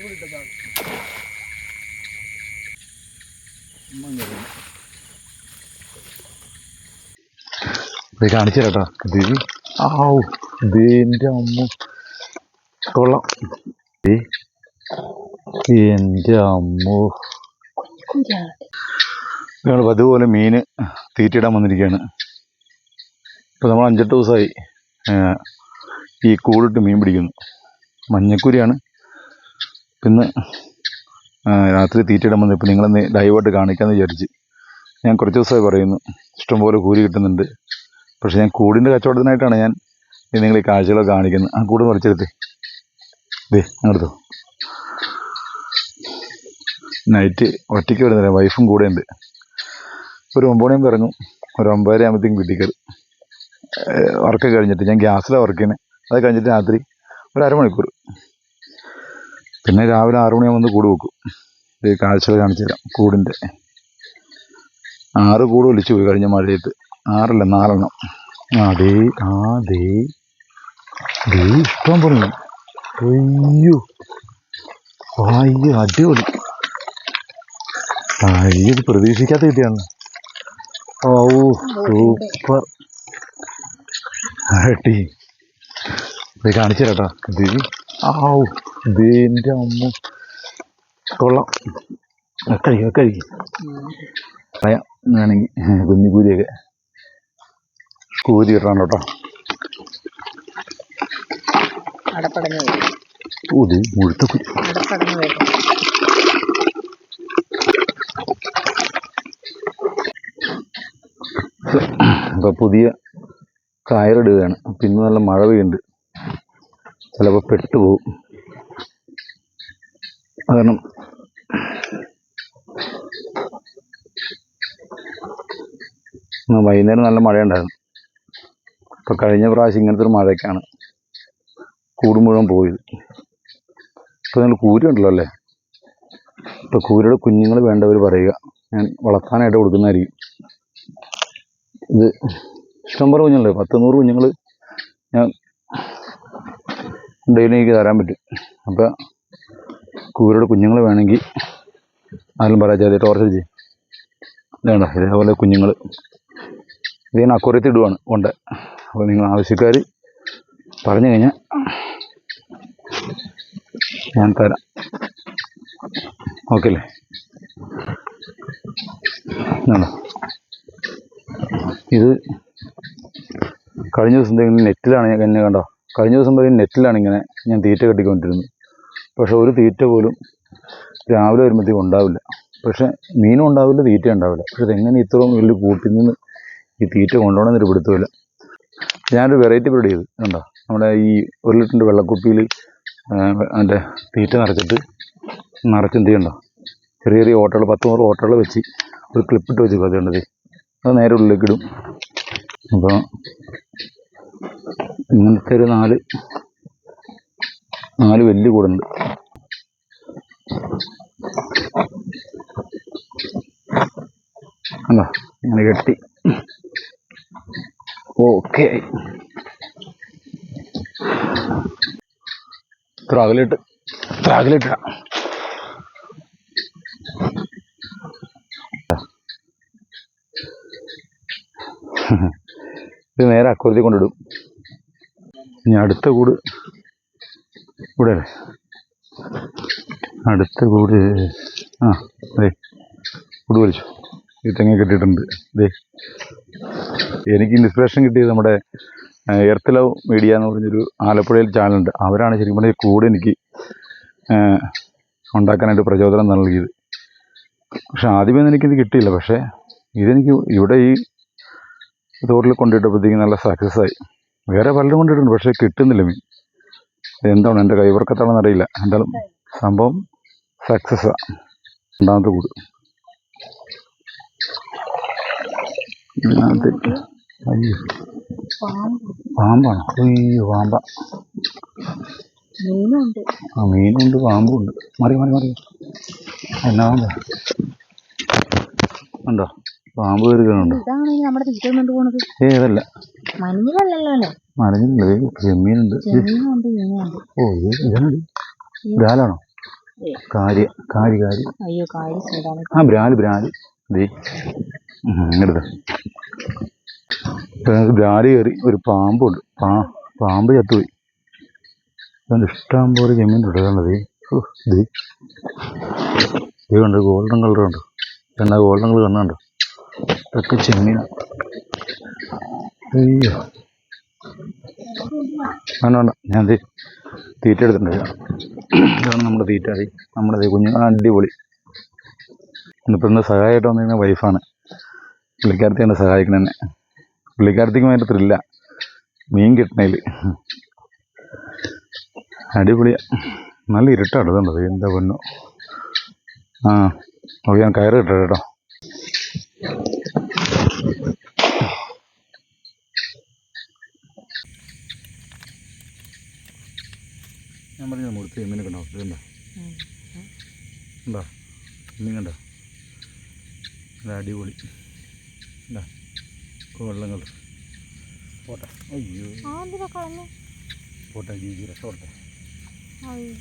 ഇത് കാണിച്ചു കേട്ടോ ഇത് ആവു ഇതിന്റെ അമ്മ. കൊള്ളാം. എന്റെ അമ്മ. ഞങ്ങൾ പതുപോലെ മീൻ തീറ്റിയിടാൻ വന്നിരിക്കുകയാണ്. ഇപ്പോൾ നമ്മൾ അഞ്ചെട്ട് ദിവസമായി ഈ കൂടിട്ട് മീൻ പിടിക്കുന്നു. മഞ്ഞക്കൂരിയാണ്. പിന്നെ രാത്രി തീറ്റയിടാൻ ഇപ്പോൾ നിങ്ങളെന്ന് ലൈവായിട്ട് കാണിക്കാമെന്ന് വിചാരിച്ച്. ഞാൻ കുറച്ച് ദിവസമായി പറയുന്നു. ഇഷ്ടംപോലെ കൂലി കിട്ടുന്നുണ്ട്. പക്ഷേ ഞാൻ കൂടിന്റെ കച്ചവടത്തിനായിട്ടാണ് ഞാൻ നിങ്ങൾ ഈ കാഴ്ചകളൊക്കെ കാണിക്കുന്നത്. ആ കൂട് മറിച്ചെടുത്ത്. ദേ അങ്ങോട്ടോ നൈറ്റ് ഒറ്റയ്ക്ക് വരുന്നില്ല. വൈഫും കൂടെ ഉണ്ട്. ഒരു ഒമ്പത് മണിയാകുമ്പോൾ ഇറങ്ങും. ഒരു ഒമ്പതര ആകുമ്പോഴത്തേക്കും വീട്ടിൽ വർക്ക് കഴിഞ്ഞിട്ട്. ഞാൻ ഗ്യാസിലാണ് വർക്ക് ചെയ്യുന്നത് അത് കഴിഞ്ഞിട്ട് രാത്രി ഒരു അരമണിക്കൂർ. പിന്നെ രാവിലെ ആറു മണിയാകുമ്പോൾ ഒന്ന് കൂട് വെക്കും. ഈ കാഴ്ചകൾ കാണിച്ചു തരാം കൂടിന്റെ. ആറ് കൂട് ഒലിച്ചു പോയി കഴിഞ്ഞ മഴയത്ത്. ആറല്ല നാലെണ്ണം. ആ ദേ ആ ദേ. ദേ ഇഷ്ടം പറഞ്ഞു അയ്യോ. അയ്യോ അടിപൊളി. അയ്യോ ഇത് പ്രതീക്ഷിക്കാത്ത കിട്ടിയാണ് ഓ സൂപ്പർ. ടീ ഇത് കാണിച്ചു കേട്ടോ ഇത്. ഇതിന്റെ അമ്മ കൊള്ളാം. കഴിക്കും കഴിക്കും. പറയാം വേണമെങ്കിൽ കുഞ്ഞു കൂലിയൊക്കെ കൂലി ഇടണം കേട്ടോ. മുഴുത്ത കുരി. അപ്പോൾ പുതിയ കയറിടുകയാണ്. പിന്നെ നല്ല മഴ പെയ്യുന്നുണ്ട്. ചിലപ്പോൾ പെട്ടുപോകും കാരണം വൈകുന്നേരം നല്ല മഴയുണ്ടായിരുന്നു. ഇപ്പോൾ കഴിഞ്ഞ പ്രാവശ്യം ഇങ്ങനത്തെ ഒരു മഴയൊക്കെയാണ് കൂട് മുഴുവൻ പോയത്. ഇപ്പോൾ നിങ്ങൾ കൂരി ഉണ്ടല്ലോ അല്ലേ? ഇപ്പോൾ കൂരയുടെ കുഞ്ഞുങ്ങൾ വേണ്ടവർ പറയുക ഞാൻ വളർത്താനായിട്ട് കൊടുക്കുന്നതായിരിക്കും. ഇത് ഇഷ്ടംപോലെ കുഞ്ഞുങ്ങളെ പത്ത് നൂറ് കുഞ്ഞുങ്ങൾ ഞാൻ ഡെയിലി എനിക്ക് തരാൻ പറ്റും. അപ്പോൾ കൂരയുടെ കുഞ്ഞുങ്ങൾ വേണമെങ്കിൽ ആരും പറയാ ചെയ്ത് ടോർച്ചർ ചെയ്യും. വേണ്ട ഇതേപോലെ കുഞ്ഞുങ്ങൾ ഇത് ഞാൻ ഇടുവാണ് കൊണ്ട്. അപ്പോൾ നിങ്ങൾ ആവശ്യക്കാർ പറഞ്ഞു കഴിഞ്ഞാൽ ഞാൻ തരാം. ഓക്കെ അല്ലേ? ഇത് കഴിഞ്ഞ ദിവസം നെറ്റിലാണ് ഞാൻ എന്നെ കണ്ടോ? കഴിഞ്ഞ ദിവസം വരെ നെറ്റിലാണ് ഇങ്ങനെ ഞാൻ തീറ്റ കെട്ടിക്കൊണ്ടിരുന്നത്. പക്ഷെ ഒരു തീറ്റ പോലും രാവിലെ വരുമ്പോഴത്തേക്കും ഉണ്ടാവില്ല. പക്ഷെ മീനും ഉണ്ടാവില്ല തീറ്റ ഉണ്ടാവില്ല. പക്ഷെ ഇതെങ്ങനെ ഇത്രയും വലിയ കൂട്ടിൽ നിന്ന് ഈ തീറ്റ കൊണ്ടുപോകണമെന്നൊരു പിടുത്തമില്ല. ഞാനൊരു വെറൈറ്റി പരിപാടി ചെയ്ത്. കണ്ടോ? നമ്മുടെ ഈ ഒരു ലിറ്ററിന്റെ വെള്ളക്കുപ്പിയിൽ അതിന്റെ തീറ്റ നിറച്ചിട്ട് നിറച്ച് എന്ത് ചെയ്യണ്ടോ? ചെറിയ ചെറിയ ഓട്ടകൾ പത്ത് നൂറ് ഓട്ടകൾ വെച്ച് ഒരു ക്ലിപ്പിട്ട് വെച്ച് അത് അത് നേരെ ഉള്ളിലേക്ക് ഇടും. അപ്പോൾ ഇങ്ങനത്തെ ഒരു നാല് നാല് വലിയ കൂടുണ്ട്. അല്ല ഇങ്ങനെ കെട്ടി. ഓക്കെ. ഇത്ര അകലിട്ടാ ഇത് നേരെ അക്കുറത്തി കൊണ്ടിടും. ഇനി അടുത്ത കൂട് ഇവിടെ. അടുത്ത കൂട് ആ അതെ കൂട് വലിച്ചു. ഈ തെങ്ങ കെട്ടിയിട്ടുണ്ട്. അതെ എനിക്ക് ഇൻസ്പിറേഷൻ കിട്ടിയത് നമ്മുടെ എർത്ത് ലവ് മീഡിയ എന്ന് പറഞ്ഞൊരു ആലപ്പുഴയിൽ ചാനലുണ്ട് അവരാണ് ശരിക്കും പറഞ്ഞാൽ കൂട് എനിക്ക് ഉണ്ടാക്കാനായിട്ട് പ്രചോദനം നൽകിയത്. പക്ഷെ ആദ്യമേ എനിക്കിത് കിട്ടിയില്ല. പക്ഷേ ഇതെനിക്ക് ഇവിടെ ഈ തോട്ടിൽ കൊണ്ടിട്ടപ്പോഴത്തേക്കും നല്ല സക്സസ്സായി വേറെ പലരും കൊണ്ടിട്ടുണ്ട് പക്ഷേ കിട്ടുന്നില്ല. മീൻ എന്താണ് എന്റെ കൈവർക്കത്താണെന്ന് അറിയില്ല. എന്തായാലും സംഭവം സക്സസ് രണ്ടാമത്തെ കൂട്. അയ്യോ. പാമ്പ് പാമ്പാണോ. അയ്യോ പാമ്പ. ആ മീനുണ്ട് പാമ്പുണ്ട്. മറി മറി മറി. എന്നാ പാമ്പ്? ഉണ്ടോ? പാമ്പ് കയറിക്കണുണ്ടോ ഇതാണ് ഈ നമ്മുടെ തീറ്റ കൊണ്ട് പോണത്. ഏ അതല്ല. മഞ്ഞിലല്ലല്ലോ. അല്ലേ മറിഞ്ഞില്ലേ ചെമ്മീനുണ്ട്. ഇത് ചെമ്മീനുണ്ട് മീനുണ്ട് ഓ ഇത് ഇതാണ്. അയ്യോ കാര്യം ആ ബ്രാൽ ബ്രാൽ. ദേ. ഇങ്ങടുത്ത ബ്രാൽ കയറി ഒരു പാമ്പുണ്ട്. പാ പാമ്പ് ചത്തുപോയി. അതുകൊണ്ട് ഇഷ്ടം പോലെ ചെമ്മീൻ ദേ. കണ്ട് ഗോൾഡൻ കളറുണ്ട് എന്നാ ഗോൾഡൻ കളർ കണ്ണുണ്ടോ ഇതൊക്കെ ചെമ്മീനാ. അയ്യോ. വേണ്ട വേണ്ട. ഞാൻ തീറ്റ എടുത്തിട്ടുണ്ട്. ഇതാണ് നമ്മുടെ തീറ്റ ദേ നമ്മുടെ കുഞ്ഞു അടിപൊളി. ഇന്നിപ്പോൾ ഇന്ന് സഹായമായിട്ട് വന്നിരുന്ന വൈഫാണ് പുള്ളിക്കാരത്തിയാണ് സഹായിക്കണ തന്നെ പുള്ളിക്കാരത്തിക്ക് വേണ്ടത്തില്ല മീൻ കിട്ടണേൽ അടിപൊളിയാണ് നല്ല ഇരുട്ടാണ് ഇതുണ്ടത്. എന്താ പൊന്നു. ആ ഓക്കെ ഞാൻ കയറ് കിട്ടട്ടോ കേട്ടോ. ഞാൻ പറഞ്ഞ മുടുത്ത് മീനെ കണ്ടോ? ഇതുണ്ടോ ഉണ്ടോ മീൻ കണ്ടോ? ഇത് അടിപൊളി. എന്താ വെള്ളങ്ങൾ പോട്ടെ. അയ്യോ. പോട്ടെ ജീജി രക്ഷോട്ടെ അയ്യോ.